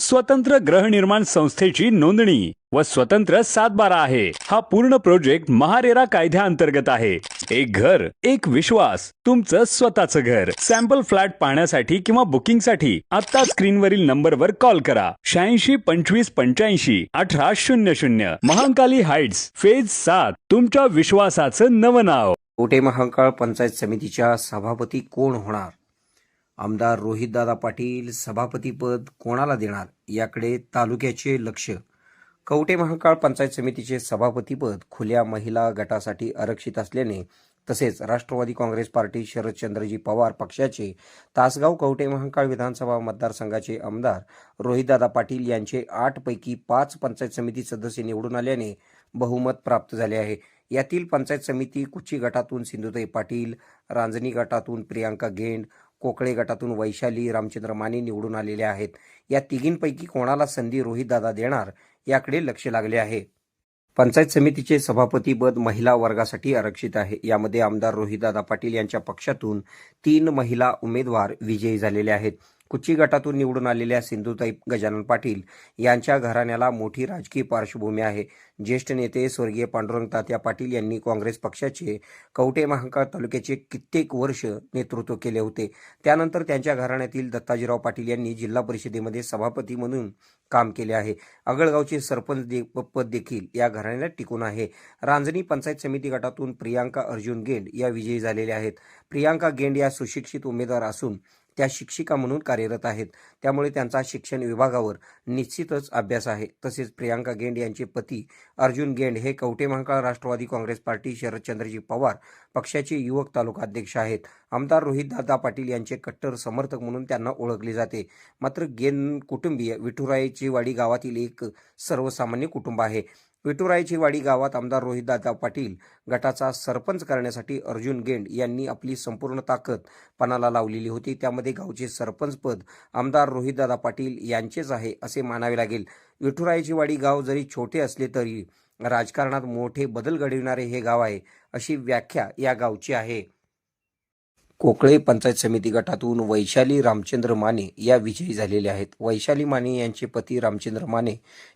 स्वतंत्र गृहनिर्माण संस्थेची नोंदणी व स्वतंत्र सातबारा आहे. हा पूर्ण प्रोजेक्ट महारेरा कायद्याअंतर्गत आहे. एक घर एक विश्वास तुमचं स्वतःचं घर. सॅम्पल फ्लॅट पाहण्यासाठी किंवा बुकिंगसाठी आता स्क्रीनवरील नंबरवर कॉल करा. शहाऐंशी पंचवीस पंच्याऐंशी अठरा शून्य शून्य. महांकाली हाइट्स फेज सात. तुमच्या विश्वासाचं नवं नाव. कोटे महांकाळ पंचायत समितीच्या सभापती कोण होणार? आमदार रोहितदादा पाटील सभापतीपद कोणाला देणार याकडे तालुक्याचे लक्ष. कवटे महाकाळ पंचायत समितीचे सभापतीपद खुल्या महिला गटासाठी आरक्षित असल्याने तसेच राष्ट्रवादी काँग्रेस पार्टी शरदचंद्रजी पवार पक्षाचे तासगाव कवटे महाकाळ विधानसभा मतदारसंघाचे आमदार रोहितदादा पाटील यांचे आठपैकी पाच पंचायत समिती सदस्य निवडून आल्याने बहुमत प्राप्त झाले आहे. यातील पंचायत समिती कुची गटातून सिंधुताई पाटील रांजणी गटातून प्रियांका गेंड कोकळे गटातून वैशाली रामचंद्र माने निवडून आलेले आहेत. या तिघींपैकी कोणाला संधी रोहितदादा देणार याकडे लक्ष लागले आहे. पंचायत समितीचे सभापतीपद महिला वर्गासाठी आरक्षित आहे. यामध्ये आमदार रोहितदादा पाटील यांच्या पक्षातून तीन महिला उमेदवार विजयी झालेले आहेत. कुची गटातून निवडून आलेल्या सिंधुताई गजानन पाटील यांच्या घराण्याला मोठी राजकीय पार्श्वभूमी आहे. ज्येष्ठ नेते स्वर्गीय पांडुरंग तात्या पाटील यांनी काँग्रेस पक्षाचे कवटे महांकाळ तालुक्याचे कित्येक वर्ष नेतृत्व केले होते. त्यानंतर त्यांच्या घराण्यातील दत्ताजीराव पाटील यांनी जिल्हा परिषदेमध्ये सभापती म्हणून काम केले आहे. अगळगावचे सरपंच दे पद देखील या घराण्याला टिकून आहे. रांजणी पंचायत समिती गटातून प्रियांका अर्जुन गेंड या विजयी झालेल्या आहेत. प्रियांका गेंड या सुशिक्षित उमेदवार असून त्या शिक्षिका म्हणून कार्यरत आहेत. त्यामुळे त्यांचा शिक्षण विभागावर निश्चितच अभ्यास आहे. तसेच प्रियांका गेंड यांचे पती अर्जुन गेंड हे कवटे महाकाळ राष्ट्रवादी काँग्रेस पार्टी शरदचंद्रजी पवार पक्षाचे युवक तालुका अध्यक्ष आहेत. आमदार रोहितदादा पाटील यांचे कट्टर समर्थक म्हणून त्यांना ओळखले जाते. मात्र गेंद कुटुंबीय विठुरायची वाडी गावातील एक सर्वसामान्य कुटुंब आहे. विटुरायची वाडी गावात आमदार रोहितदादा पाटील गटाचा सरपंच करण्यासाठी अर्जुन गेंड यांनी आपली संपूर्ण ताकद पणाला लावलेली होती. त्यामध्ये गावचे सरपंच पद आमदार रोहितदादा पाटील यांचेच आहे असे मानावे लागेल. विठुरायची वाडी गाव जरी छोटे असले तरी राजकारणात मोठे बदल घडविणारे हे गाव आहे अशी व्याख्या या गावची आहे. कोकळे पंचायत समिती गटातून वैशाली रामचंद्र माने या विजयी झालेले आहेत. वैशाली माने यांचे पती रामचंद्र माने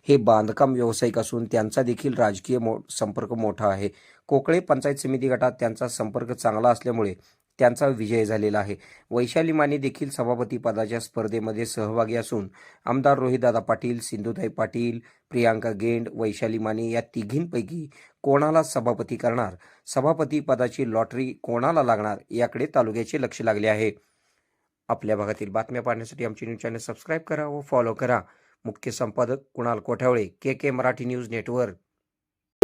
हे बांधकाम व्यावसायिक असून त्यांचा देखील राजकीय मो संपर्क मोठा आहे. कोकळे पंचायत समिती गटात त्यांचा संपर्क चांगला असल्यामुळे त्यांचा विजय झालेला आहे. वैशाली माने देखील सभापतीपदाच्या स्पर्धेमध्ये सहभागी असून आमदार रोहितदादा पाटील सिंधुताई पाटील प्रियांका गेंड वैशाली माने या तिघींपैकी कोणाला सभापती करणार? सभापती पदाची लॉटरी कोणाला लागणार? याकडे तालुक्याचे लक्ष लागले आहे. आपल्या भागातील बातम्या पाहण्यासाठी आमचे न्यूज चॅनल सबस्क्राईब करा व फॉलो करा. मुख्य संपादक Kunal Kothavale K K Marathi news network.